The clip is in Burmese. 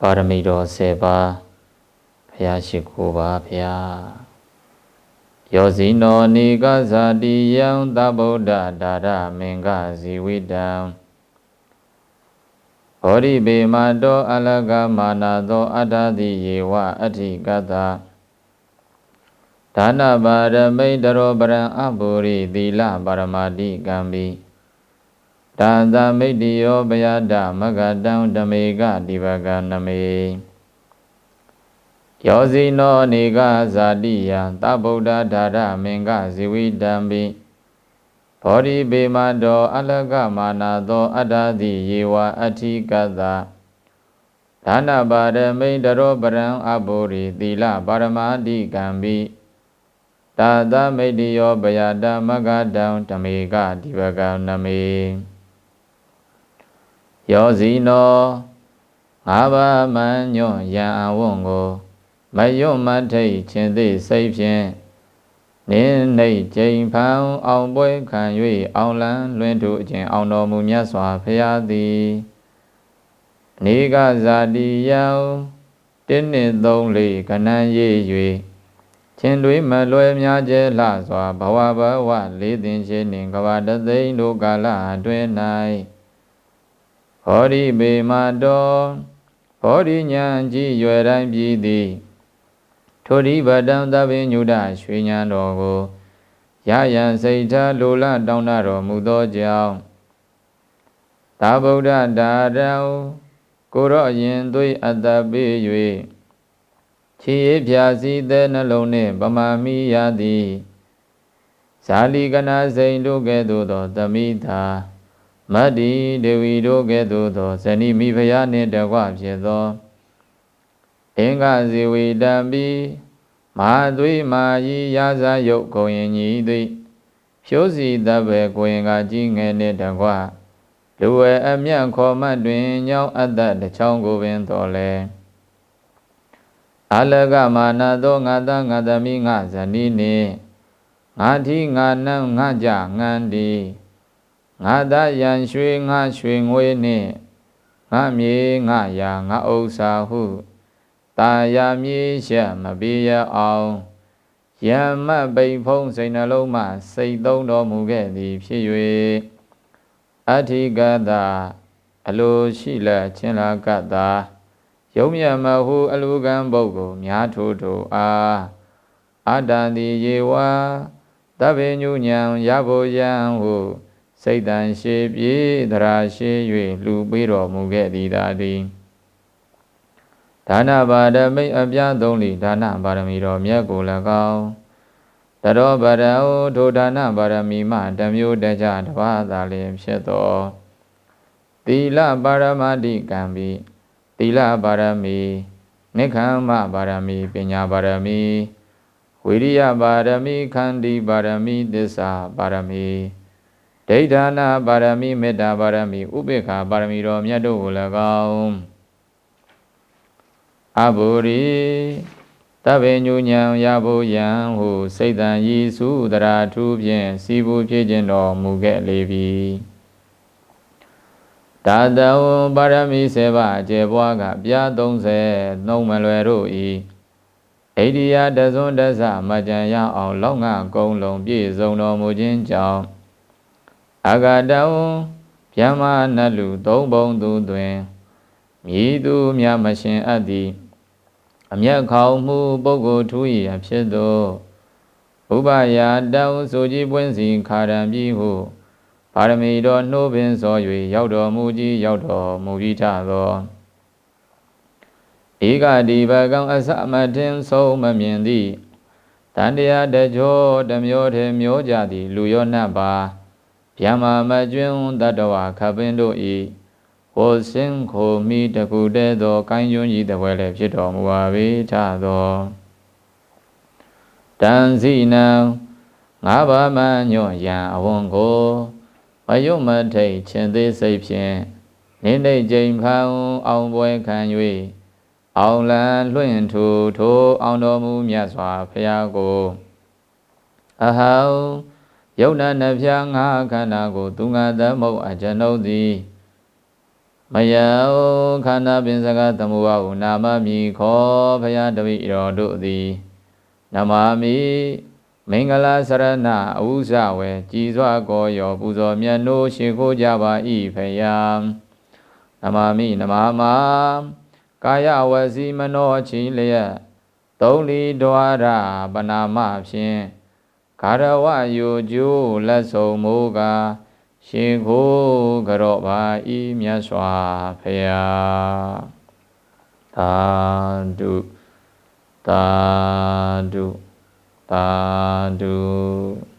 ပါရမီတော်10ပါးဘုရားရှိခိုးပါဘုရားယောဇိနောနိကဇာတိယံသဗ္ဗုဒ္ဓဒါရမင်္ဂဇီဝိတံဟောရိဘေမတောအလကမာနာသောအတ္တတိယေဝအဋ္ဌိကတဒါနပါရမိတ်တရောပရံအဘူရိသီလပါရမတိကံပိ ဒါသမိတ္တိယောဘယတမဂတံဓမေကဒီဘကနမေယောဇိနောနေကဇာတိယသဗ္ဗုဒ္ဓဒါရမင်္ဂဇီဝိတံပိဘောဓိပေမတောအလကမာနာသောအတ္တတိယေဝအဋ္ဌိကတဒါနပါရမိတရောပရံအဘူရိသီလပါရမတိကံပိတာသမိတ္တိယောဘယတမဂတံဓမေကဒီဘကနမေ ယောဇီနောငါးပါးမန်ညွန့်ရန်အဝွန်ကိုမယွတ်မထိတ်ခြင်းသိစိတ်ဖြင့်နင်းနှိတ်ကျိန်ဖန်အောင်ပွဲခံ၍အောင်လန်းလွင်ထုအကျင့်အောင်တော်မူမြတ်စွာဘုရားသည်နေကဇာတိယံတင်းနှင့်သုံးလေးကဏန်းရေး၍ချင်းတွေမလွယ်များကျဲလှစွာဘဝဘဝလေးသိင်ရှိနှင့်ကဘာတသိန်းတို့ကာလအတွင်း၌ ဟောဒီပေမတော်ဟောဒီညာကြည်ရွယ်တိုင်းပြည်သည်ထိုဒီဗတံသဗ္ဗညုဒရွှေညာတော်ကိုရယံစိတ်ထားလိုလတောင်းတတော်မူသောကြောင့်သာဗုဒ္ဓဒါရံကိုရော့ရင်သွေးအတ္တပေး၍ခြေရဖြာစီတဲ့နှလုံးနှင့်ပမာမိရသည်ဇာလီကနာစိန်တို့ကဲ့သို့သောသမိသာ မတ္တိဒေဝီတို့ကဲ့သို့သောဇဏိမိဖုရားနှင့်တကွဖြစ်သောအင်္ဂဇေဝေတံပိမာသွေမာယီရာဇယုတ်ကိုရင်ညီသည်ဖြိုးစီတပ်ပဲကိုရင်ကကြီးငယ်နှင့်တကွလူဝဲအမြတ်ခေါ်မှတ်တွင်ညောင်းအတ္တတချောင်းကိုပင်တော်လဲအလကမာနသောငါသားငါသမီးငါဇနီးနှင့်ငါထီငါနံငါကြငန်းဒီ ငါသားရန်ရွှေငါရွှေငွေနှင့်ငါမြေငါယာငါဥစ္စာဟုတာယာမြေရှက်မပြေရအောင်ယံမတ်ပိန်ဖုံးစိတ်နှလုံးမှစိတ်သုံးတော်မူခဲ့သည်ဖြစ်၍အဋ္ဌိကတာအလိုရှိလက်ချင်းလာကတာယုံမြတ်မဟုအလူကံပုဂ္ဂိုလ်များထို့ထို့အားအတ္တတိယေဝတဗ္ဗညုညံရဖို့ယံဟု စိတ်တန်ရှေပြေသရာရှေ၍လူပေးတော်မူခဲ့သည်သာသည်ဒါနပါရမိတ်အပြားသုံးလီဒါနပါရမီတော်မြတ်ကို၎င်းတရောဗရဟောထိုဒါနပါရမီမှတမျိုးတကြတပါးသာလျင်ဖြစ်သောသီလပါရမတိကံပိသီလပါရမီနိခမ္မပါရမီပညာပါရမီဝိရိယပါရမီခန္တီပါရမီသစ္စာပါရမီ ဒိဋ္ဌာနာပါရမီမေတ္တာပါရမီဥပေက္ခပါရမီတော်မြတ်တို့ကို၎င်းအဘူရိတဗ္ဗညုညံရဘုယံဟုစိတ်တန်ဤစုတရာထူးဖြင့်စီဘူးဖြစ်ခြင်းတော်မူခဲ့လေပြီဒါတဝပါရမီစေဘအကျေပွားကပြား30နှုံမလွယ်တို့ဤအိဒီယာတဇွန်တဇမကြံရအောင်လောက်ငါကုံလုံးပြည့်စုံတော်မူခြင်းကြောင့် အဂတဝဗျမနလူသုံးပုံသူတွင်မြည်သူမြမရှင်အပ်သည်အမျက်ခေါင်မှုပုဂ္ဂိုလ်ထူး၏အဖြစ်သို့ဥပယာတောင်ဆိုကြည်ပွင့်စီခါရံပြီးဟုပါရမီတော်နှိုးပင်စော၍ရောက်တော်မူကြီးရောက်တော်မူပြီးထသောဧကတိဘကံအစမထင်ဆုံးမမြင်သည်တန်တရားတကြောတမျိုးထေမျိုးကြသည်လူရောနှပ်ပါ ဗျမ္မာမကျွင်းတတ္တဝခပင်းတို့ဤဟောစင်ခိုမိတကူတဲ့သောကိုင်းကျွန်းကြီးတပွဲလည်းဖြစ်တော်မူပါ၏ထသောတန်စီနံငါးပါးမှညွန့်ရန်အဝွန်ကိုမယုတ်မထိတ်ခြင်းသေးစိတ်ဖြင့်နေနေကြိမ်ဖန်အောင်ပွဲခံ၍အောင်လန်လွင့်ထူထိုးအောင်တော်မူမြတ်စွာဘုရားကိုအဟံ ယုတ်နနှဖျားငါခန္ဓာကိုသူငါသမုတ်အကျွန်ုပ်သည်မယဩခန္ဓာပင်စကသမှုဝဟုနာမမည်ခောဖရာတပိတော်တို့သည်နမမိမင်္ဂလာစရဏအဝုဇဝေကြည်စွာကောယောပူဇော်မြတ်နိုးရှိခိုးကြပါ၏ဖယားနမမိနမမကာယဝစီမနောချီလျက်သုံးလီဒွါရပနာမဖြင့် ဂါရဝယိုကျိုးလက်ဆုံးမိုးကားရှင်ကိုကြော့ပါဤမြတ်စွာဖယားသာဓုသာဓုသာဓု